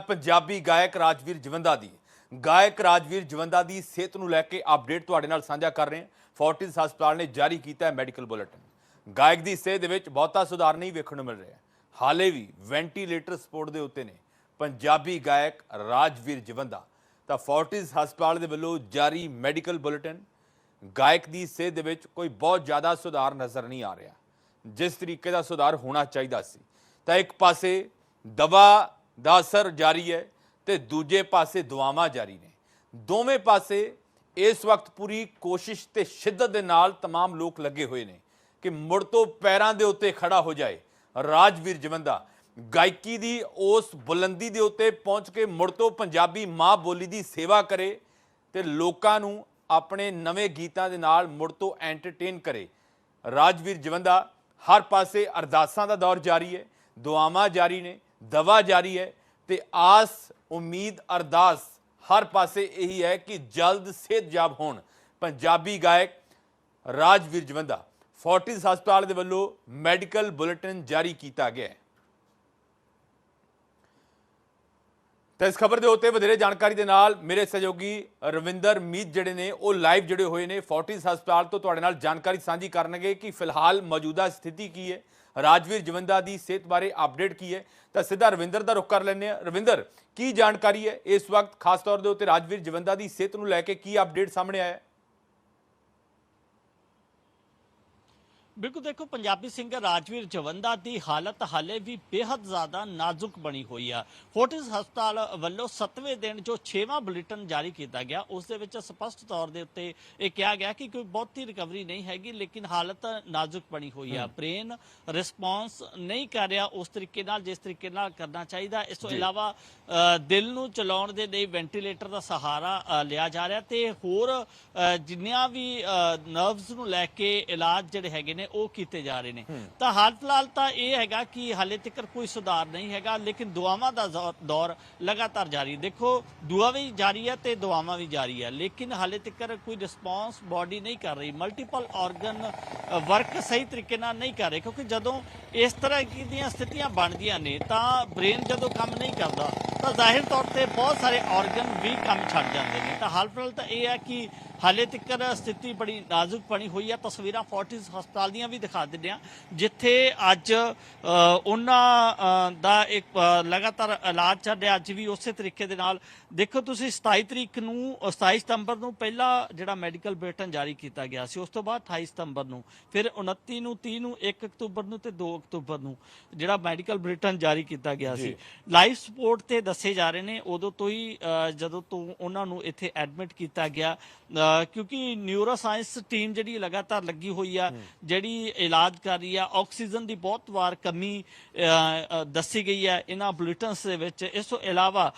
ਪੰਜਾਬੀ ਗਾਇਕ ਰਾਜਵੀਰ ਜਵੰਦਾ ਦੀ। ਗਾਇਕ ਰਾਜਵੀਰ ਜਵੰਦਾ ਦੀ ਸਿਹਤ ਨੂੰ ਲੈ ਕੇ ਅਪਡੇਟ ਤੁਹਾਡੇ ਨਾਲ ਸਾਂਝਾ ਕਰ ਰਹੇ ਹਾਂ। ਫੋਰਟਿਸ ਹਸਪਤਾਲ ਨੇ ਜਾਰੀ ਕੀਤਾ ਹੈ ਮੈਡੀਕਲ ਬੁਲੇਟਿਨ ਗਾਇਕ ਦੀ ਸਿਹਤ ਦੇ ਵਿੱਚ ਬਹੁਤਾ ਸੁਧਾਰ ਨਹੀਂ ਵੇਖਣ ਨੂੰ ਮਿਲ ਰਿਹਾ। ਹਾਲੇ ਵੀ ਵੈਂਟੀਲੇਟਰ ਸਪੋਰਟ ਦੇ ਉੱਤੇ ਨੇ ਪੰਜਾਬੀ ਗਾਇਕ ਰਾਜਵੀਰ ਜਵੰਦਾ। ਤਾਂ ਫੋਰਟਿਸ ਹਸਪਤਾਲ ਦੇ ਵੱਲੋਂ ਜਾਰੀ ਮੈਡੀਕਲ ਬੁਲੇਟਿਨ ਗਾਇਕ ਦੀ ਸਿਹਤ ਦੇ ਵਿੱਚ ਕੋਈ ਬਹੁਤ ਜ਼ਿਆਦਾ ਸੁਧਾਰ ਨਜ਼ਰ ਨਹੀਂ ਆ ਰਿਹਾ। ਜਿਸ ਤਰੀਕੇ ਦਾ ਸੁਧਾਰ ਹੋਣਾ ਚਾਹੀਦਾ ਸੀ। ਤਾਂ ਇੱਕ ਪਾਸੇ ਦਵਾ ਦਾ ਅਸਰ ਜਾਰੀ ਹੈ ਤੇ ਦੂਜੇ ਪਾਸੇ ਦੁਆਵਾਂ ਜਾਰੀ ਨੇ ਦੋਵੇਂ ਪਾਸੇ ਇਸ ਵਕਤ ਪੂਰੀ ਕੋਸ਼ਿਸ਼ ਤੇ ਸ਼ਿੱਦਤ ਦੇ ਨਾਲ तमाम ਲੋਕ ਲੱਗੇ ਹੋਏ ਨੇ ਕਿ ਮੁੜ ਤੋਂ ਪੈਰਾਂ ਦੇ ਉੱਤੇ ਖੜਾ ਹੋ ਜਾਏ ਰਾਜਵੀਰ ਜਵੰਦਾ ਗਾਇਕੀ ਦੀ ਉਸ ਬੁਲੰਦੀ ਦੇ ਉੱਤੇ ਪਹੁੰਚ ਕੇ ਮੁੜ ਤੋਂ ਪੰਜਾਬੀ ਮਾਂ ਬੋਲੀ ਦੀ ਸੇਵਾ ਕਰੇ ਤੇ ਲੋਕਾਂ ਨੂੰ ਆਪਣੇ ਨਵੇਂ ਗੀਤਾਂ ਦੇ ਨਾਲ ਮੁੜ ਤੋਂ ਐਂਟਰਟੇਨ ਕਰੇ ਰਾਜਵੀਰ ਜਵੰਦਾ ਹਰ ਪਾਸੇ ਅਰਦਾਸਾਂ ਦਾ ਦੌਰ ਜਾਰੀ ਹੈ ਦੁਆਵਾਂ ਜਾਰੀ ਨੇ ਦਵਾ ਜਾਰੀ ਹੈ ਤੇ ਆਸ, ਉਮੀਦ, ਅਰਦਾਸ ਹਰ ਪਾਸੇ ਇਹੀ ਹੈ ਕਿ ਜਲਦ ਸਿਹਤਯਾਬ ਹੋਣ। ਪੰਜਾਬੀ ਗਾਇਕ ਰਾਜਵੀਰ ਜਵੰਦਾ ਫੋਰਟਿਸ ਹਸਪਤਾਲ ਦੇ ਵੱਲੋਂ ਮੈਡੀਕਲ ਬੁਲੇਟਿਨ ਜਾਰੀ ਕੀਤਾ ਗਿਆ ਹੈ। ਤਾਂ ਇਸ ਖਬਰ ਦੇ ਉੱਤੇ ਵਧੇਰੇ ਜਾਣਕਾਰੀ ਦੇ ਨਾਲ ਮੇਰੇ ਸਹਿਯੋਗੀ ਰਵਿੰਦਰ ਮੀਤ ਜਿਹੜੇ ਨੇ, ਉਹ ਲਾਈਵ ਜੁੜੇ ਹੋਏ ਨੇ। ਫੋਰਟਿਸ ਹਸਪਤਾਲ ਤੋਂ ਤੁਹਾਡੇ ਨਾਲ ਜਾਣਕਾਰੀ ਸਾਂਝੀ ਕਰਨਗੇ ਕਿ ਫਿਲਹਾਲ ਮੌਜੂਦਾ ਸਥਿਤੀ ਕੀ ਹੈ। ਰਾਜਵੀਰ ਜਵੰਦਾ ਦੀ ਸਿਹਤ ਬਾਰੇ ਅਪਡੇਟ ਕੀ ਹੈ? ਤਾਂ ਸਿੱਧਾ ਰਵਿੰਦਰ ਦਾ ਰੁਖ ਕਰ ਲੈਂਦੇ ਆ ਰਵਿੰਦਰ, ਕੀ ਜਾਣਕਾਰੀ ਹੈ ਇਸ ਵਕਤ, ਖਾਸ ਤੌਰ ਦੇ ਉੱਤੇ ਰਾਜਵੀਰ ਜਵੰਦਾ ਦੀ ਸਿਹਤ ਨੂੰ ਲੈ ਕੇ ਕੀ ਅਪਡੇਟ ਸਾਹਮਣੇ ਆਇਆ ਹੈ ਬਿਲਕੁਲ ਦੇਖੋ ਪੰਜਾਬੀ ਸਿੰਗਰ ਰਾਜਵੀਰ ਜਵੰਦਾ ਦੀ ਹਾਲਤ ਹਾਲੇ ਵੀ ਬੇहद ਜ਼ਿਆਦਾ ਨਾਜ਼ੁਕ ਬਣੀ ਹੋਈ ਆ। ਫੋਰਟਿਸ ਹਸਪਤਾਲ ਵੱਲੋਂ 7ਵੇਂ ਦਿਨ ਜੋ 6ਵਾਂ ਬੁਲੇਟਿਨ ਜਾਰੀ ਕੀਤਾ ਗਿਆ ਉਸ ਦੇ ਵਿੱਚ ਸਪਸ਼ਟ ਤੌਰ ਦੇ ਉੱਤੇ ਇਹ ਕਿਹਾ ਗਿਆ ਕਿ ਕੋਈ ਬਹੁਤੀ ਰਿਕਵਰੀ ਨਹੀਂ ਹੈਗੀ ਲੇਕਿਨ ਹਾਲਤ ਨਾਜ਼ੁਕ ਬਣੀ ਹੋਈ ਆ। ਬ੍ਰੇਨ ਰਿਸਪੌਂਸ ਨਹੀਂ ਕਰ ਰਿਹਾ ਉਸ ਤਰੀਕੇ ਨਾਲ ਜਿਸ ਤਰੀਕੇ ਨਾਲ ਕਰਨਾ ਚਾਹੀਦਾ। ਇਸ ਤੋਂ। ਇਲਾਵਾ ਦਿਲ ਨੂੰ ਚਲਾਉਣ ਦੇ ਲਈ ਵੈਂਟੀਲੇਟਰ ਦਾ ਸਹਾਰਾ ਲਿਆ ਜਾ ਰਿਹਾ ਤੇ ਹੋਰ ਜਿੰਨੀਆਂ ਵੀ ਨਰਵਸ ਨੂੰ ਲੈ ਕੇ ਇਲਾਜ ਜਿਹੜੇ ਹੈਗੇ ਨੇ ਉਹ ਕੀਤੇ ਜਾ ਰਹੇ ਨੇ। ਤਾਂ ਹਾਲ ਫਿਲਹਾਲ ਤਾਂ ਇਹ ਹੈਗਾ ਕਿ ਹਾਲੇ ਤੱਕ ਕੋਈ ਸੁਧਾਰ ਨਹੀਂ ਹੈਗਾ ਲੇਕਿਨ ਦੁਆਵਾਂ ਦਾ ਦੌਰ ਲਗਾਤਾਰ ਜਾਰੀ। ਦੇਖੋ ਦੁਆ ਵੀ ਜਾਰੀ ਹੈ ਤੇ ਦੁਆਵਾਂ ਵੀ ਜਾਰੀ ਹੈ ਲੇਕਿਨ ਹਾਲੇ ਤੱਕ ਕੋਈ ਰਿਸਪੌਂਸ ਬਾਡੀ ਨਹੀਂ ਕਰ ਰਹੀ। ਮਲਟੀਪਲ ਆਰਗਨ ਵਰਕ ਸਹੀ ਤਰੀਕੇ ਨਾਲ ਨਹੀਂ ਕਰ ਰਹੇ ਕਿਉਂਕਿ ਜਦੋਂ ਇਸ ਤਰ੍ਹਾਂ ਦੀਆਂ ਸਥਿਤੀਆਂ ਬਣਦੀਆਂ ਨੇ ਤਾਂ ਬ੍ਰੇਨ ਜਦੋਂ ਕੰਮ ਨਹੀਂ ਕਰਦਾ ਤਾਂ ਜ਼ਾਹਿਰ ਤੌਰ ਤੇ ਬਹੁਤ ਸਾਰੇ ਆਰਗਨ ਵੀ ਕੰਮ ਛੱਡ ਜਾਂਦੇ ਨੇ। ਤਾਂ ਹਾਲ ਫਿਲਹਾਲ ਤਾਂ ਇਹ ਹੈ ਕਿ ਹਾਲੇ ਤੱਕ ਸਥਿਤੀ ਬੜੀ ਨਾਜ਼ੁਕ ਬਣੀ ਹੋਈ ਹੈ। ਤਸਵੀਰਾਂ ਫੋਰਟਿਸ ਹਸਪਤਾਲ ਦੀਆਂ ਵੀ ਦਿਖਾ ਦਿੰਦੇ ਆ ਜਿੱਥੇ ਅੱਜ ਉਹਨਾਂ ਦਾ ਇੱਕ ਲਗਾਤਾਰ ਇਲਾਜ ਚੱਲ ਰਿਹਾ। ਅੱਜ ਵੀ ਉਸੇ ਤਰੀਕੇ ਦੇ ਨਾਲ ਦੇਖੋ ਤੁਸੀਂ 27 ਤਰੀਕ ਨੂੰ ਅ, 27 ਸਤੰਬਰ ਨੂੰ ਪਹਿਲਾ ਜਿਹੜਾ ਮੈਡੀਕਲ ਬੁਲੇਟਿਨ ਜਾਰੀ ਕੀਤਾ ਗਿਆ ਸੀ ਉਸ ਤੋਂ ਬਾਅਦ 28 ਸਤੰਬਰ ਨੂੰ ਫਿਰ 29 ਨੂੰ 30 ਨੂੰ 1 ਅਕਤੂਬਰ ਨੂੰ ਤੇ 2 ਅਕਤੂਬਰ ਨੂੰ ਜਿਹੜਾ ਮੈਡੀਕਲ ਬੁਲੇਟਿਨ ਜਾਰੀ ਕੀਤਾ ਗਿਆ ਸੀ। ਲਾਈਫ ਸਪੋਰਟ ਤੇ ਦੱਸੇ ਜਾ ਰਹੇ ਨੇ। ਉਦੋਂ ਤੋਂ ਹੀ ਜਦੋਂ ਤੋਂ ਉਹਨਾਂ ਨੂੰ ਇੱਥੇ ਐਡਮਿਟ ਕੀਤਾ ਗਿਆ ਕਿਉਂਕਿ ਨਿਊਰੋ ਸਾਇੰਸ ਟੀਮ ਜਿਹੜੀ ਲਗਾਤਾਰ ਲੱਗੀ ਹੋਈ ਆ ਜਿਹੜੀ ਇਲਾਜ ਕਰ ਰਹੀ ਆ ਆਕਸੀਜਨ ਦੀ ਬਹੁਤ ਵਾਰ ਕਮੀ ਦੱਸੀ ਗਈ ਹੈ ਇਹਨਾਂ ਬੁਲੇਟਿਨਸ ਦੇ ਵਿੱਚ। ਇਸ ਤੋਂ ਇਲਾਵਾ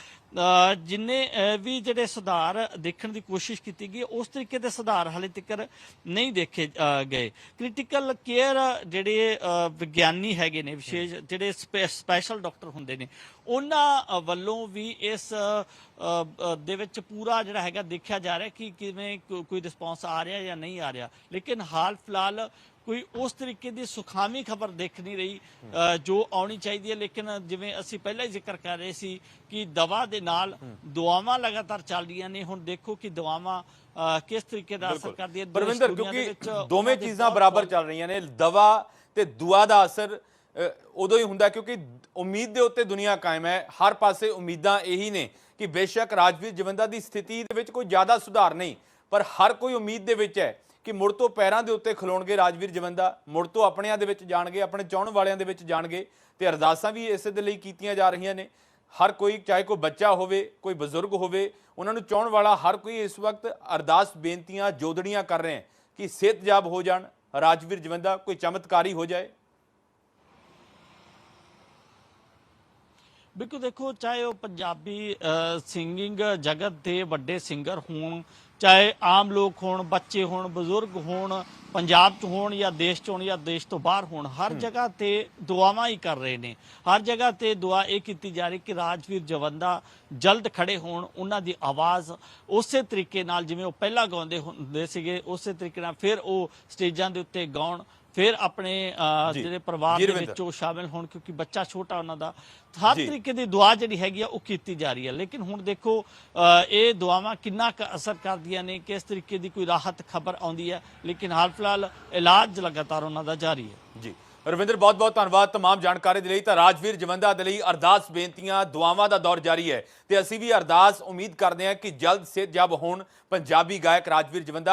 ਜਿੰਨੇ ਵੀ ਜਿਹੜੇ ਸੁਧਾਰ ਦੇਖਣ ਦੀ ਕੋਸ਼ਿਸ਼ ਕੀਤੀ ਗਈ ਉਸ ਤਰੀਕੇ ਦੇ ਸੁਧਾਰ ਹਾਲੇ ਤੱਕ ਨਹੀਂ ਦੇਖੇ ਗਏ। ਕ੍ਰਿਟੀਕਲ ਕੇਅਰ ਜਿਹੜੇ ਵਿਗਿਆਨੀ ਹੈਗੇ ਨੇ ਵਿਸ਼ੇਸ਼ ਜਿਹੜੇ ਸਪੈਸ਼ਲ ਡਾਕਟਰ ਹੁੰਦੇ ਨੇ ਉਹਨਾਂ ਵੱਲੋਂ ਵੀ ਇਸ ਦੇ ਵਿੱਚ ਪੂਰਾ ਜਿਹੜਾ ਹੈਗਾ ਦੇਖਿਆ ਜਾ ਰਿਹਾ ਕਿ ਕਿਵੇਂ ਕੋਈ ਰਿਸਪੌਂਸ ਆ ਰਿਹਾ ਜਾਂ ਨਹੀਂ ਆ ਰਿਹਾ। ਲੇਕਿਨ ਹਾਲ ਫਿਲਹਾਲ ਕੋਈ ਉਸ ਤਰੀਕੇ ਦੀ ਸੁਖਾਵੀਂ ਖਬਰ ਦਿਖ ਨਹੀਂ ਰਹੀ ਜੋ ਆਉਣੀ ਚਾਹੀਦੀ ਹੈ। ਲੇਕਿਨ ਜਿਵੇਂ ਅਸੀਂ ਪਹਿਲਾਂ ਹੀ ਜ਼ਿਕਰ ਕਰ ਰਹੇ ਸੀ ਕਿ ਦਵਾ ਦੇ ਨਾਲ ਦੁਆਵਾਂ ਲਗਾਤਾਰ ਚੱਲ ਰਹੀਆਂ ਨੇ। ਹੁਣ ਦੇਖੋ ਕਿ ਦੁਆਵਾਂ ਕਿਸ ਤਰੀਕੇ ਦਾ ਅਸਰ ਕਰਦੀਆਂ ਦੇਸ਼ ਪਰਵਿੰਦਰ ਕਿਉਂਕਿ ਦੋਵੇਂ ਚੀਜ਼ਾਂ ਬਰਾਬਰ ਚੱਲ ਰਹੀਆਂ ਨੇ। ਦਵਾ ਤੇ ਦੁਆ ਦਾ ਅਸਰ ਉਦੋਂ ਹੀ ਹੁੰਦਾ ਕਿਉਂਕਿ ਉਮੀਦ ਦੇ ਉੱਤੇ ਦੁਨੀਆ ਕਾਇਮ ਹੈ। ਹਰ ਪਾਸੇ ਉਮੀਦਾਂ ਇਹੀ ਨੇ ਕਿ ਬੇਸ਼ੱਕ ਰਾਜਵੀਰ ਜਵੰਦਾ ਦੀ ਸਥਿਤੀ ਦੇ ਵਿੱਚ ਕੋਈ ਜ਼ਿਆਦਾ ਸੁਧਾਰ ਨਹੀਂ ਪਰ ਹਰ ਕੋਈ ਉਮੀਦ ਦੇ ਵਿੱਚ ਹੈ ਕਿ ਮੁੜ ਤੋਂ ਪੈਰਾਂ ਦੇ ਉੱਤੇ ਖਲੋਣਗੇ ਰਾਜਵੀਰ ਜਵੰਦਾ, ਮੁੜ ਤੋਂ ਆਪਣਿਆਂ ਦੇ ਵਿੱਚ ਜਾਣਗੇ, ਆਪਣੇ ਚਾਹਣ ਵਾਲਿਆਂ ਦੇ ਵਿੱਚ ਜਾਣਗੇ ਤੇ ਅਰਦਾਸਾਂ ਵੀ ਇਸੇ ਦੇ ਲਈ ਕੀਤੀਆਂ ਜਾ ਰਹੀਆਂ ਨੇ। ਹਰ ਕੋਈ, ਚਾਹੇ ਕੋਈ ਬੱਚਾ ਹੋਵੇ, ਕੋਈ ਬਜ਼ੁਰਗ ਹੋਵੇ, ਉਹਨਾਂ ਨੂੰ ਚਾਹਣ ਵਾਲਾ ਹਰ ਕੋਈ ਇਸ ਵਕਤ ਅਰਦਾਸ, ਬੇਨਤੀਆਂ, ਜੋਦੜੀਆਂ ਕਰ ਰਹੇ ਹੈ ਕਿ ਸਿਹਤਯਾਬ ਹੋ ਜਾਣ, ਰਾਜਵੀਰ ਜਵੰਦਾ ਕੋਈ ਚਮਤਕਾਰੀ ਹੋ ਜਾਏ। ਬਿਲਕੁਲ ਦੇਖੋ ਚਾਹੇ ਉਹ ਪੰਜਾਬੀ ਸਿੰਗਿੰਗ ਜਗਤ ਦੇ ਵੱਡੇ ਸਿੰਗਰ ਹੋਣ ਚਾਹੇ ਆਮ ਲੋਕ ਹੋਣ ਬੱਚੇ ਹੋਣ ਬਜ਼ੁਰਗ ਹੋਣ ਪੰਜਾਬ 'ਚ ਹੋਣ ਜਾਂ ਦੇਸ਼ 'ਚ ਹੋਣ ਜਾਂ ਦੇਸ਼ ਤੋਂ ਬਾਹਰ ਹੋਣ ਹਰ ਜਗ੍ਹਾ ਤੇ ਦੁਆਵਾਂ ਹੀ ਕਰ ਰਹੇ ਨੇ। ਹਰ ਜਗ੍ਹਾ ਤੇ ਦੁਆ ਇਹ ਕੀਤੀ ਜਾ ਰਹੀ ਕਿ ਰਾਜਵੀਰ ਜਵੰਦਾ ਜਲਦ ਖੜੇ ਹੋਣ ਉਹਨਾਂ ਦੀ ਆਵਾਜ਼ ਉਸੇ ਤਰੀਕੇ ਨਾਲ ਜਿਵੇਂ ਉਹ ਪਹਿਲਾਂ ਗਾਉਂਦੇ ਹੁੰਦੇ ਸੀਗੇ ਉਸੇ ਤਰੀਕੇ ਨਾਲ ਫਿਰ ਉਹ ਸਟੇਜਾਂ ਦੇ ਉੱਤੇ ਗਾਉਣ ਫਿਰ ਆਪਣੇ ਅ, ਜੀ। ਜਿਹੜੇ ਪਰਿਵਾਰ ਜੀ ਦੇ ਰਵਿੰਦਰ। ਵਿੱਚ ਉਹ ਸ਼ਾਮਿਲ ਹੋਣ ਕਿਉਂਕਿ ਬੱਚਾ ਛੋਟਾ ਉਹਨਾਂ ਦਾ ਹਰ ਜੀ। ਤਰੀਕੇ ਦੀ ਦੁਆ ਜਿਹੜੀ ਹੈਗੀ ਆ ਉਹ ਕੀਤੀ ਜਾ ਰਹੀ ਹੈ ਲੇਕਿਨ ਹੁਣ ਦੇਖੋ ਅ, ਇਹ ਦੁਆਵਾਂ ਕਿੰਨਾ ਕੁ ਅਸਰ ਕਰਦੀਆਂ ਨੇ ਕਿਸ ਤਰੀਕੇ ਦੀ ਕੋਈ ਰਾਹਤ ਖਬਰ ਆਉਂਦੀ ਹੈ ਲੇਕਿਨ ਹਾਲ ਫਿਲਹਾਲ ਇਲਾਜ ਲਗਾਤਾਰ ਉਹਨਾਂ ਦਾ ਜਾਰੀ ਹੈ ਜੀ ਰਵਿੰਦਰ ਬਹੁਤ ਬਹੁਤ ਧੰਨਵਾਦ तमाम ਜਾਣਕਾਰੀ ਦੇ ਲਈ ਤਾਂ ਰਾਜਵੀਰ ਜਵੰਦਾ ਦੇ ਲਈ ਅਰਦਾਸ ਬੇਨਤੀਆਂ ਦੁਆਵਾਂ ਦਾ ਦੌਰ ਜਾਰੀ ਹੈ ਤੇ ਅਸੀਂ ਵੀ ਅਰਦਾਸ ਉਮੀਦ ਕਰਦੇ ਹਾਂ ਕਿ ਜਲਦ ਸਿਹਤਯਾਬ ਹੋਣ ਪੰਜਾਬੀ ਗਾਇਕ ਰਾਜਵੀਰ ਜਵੰਦਾ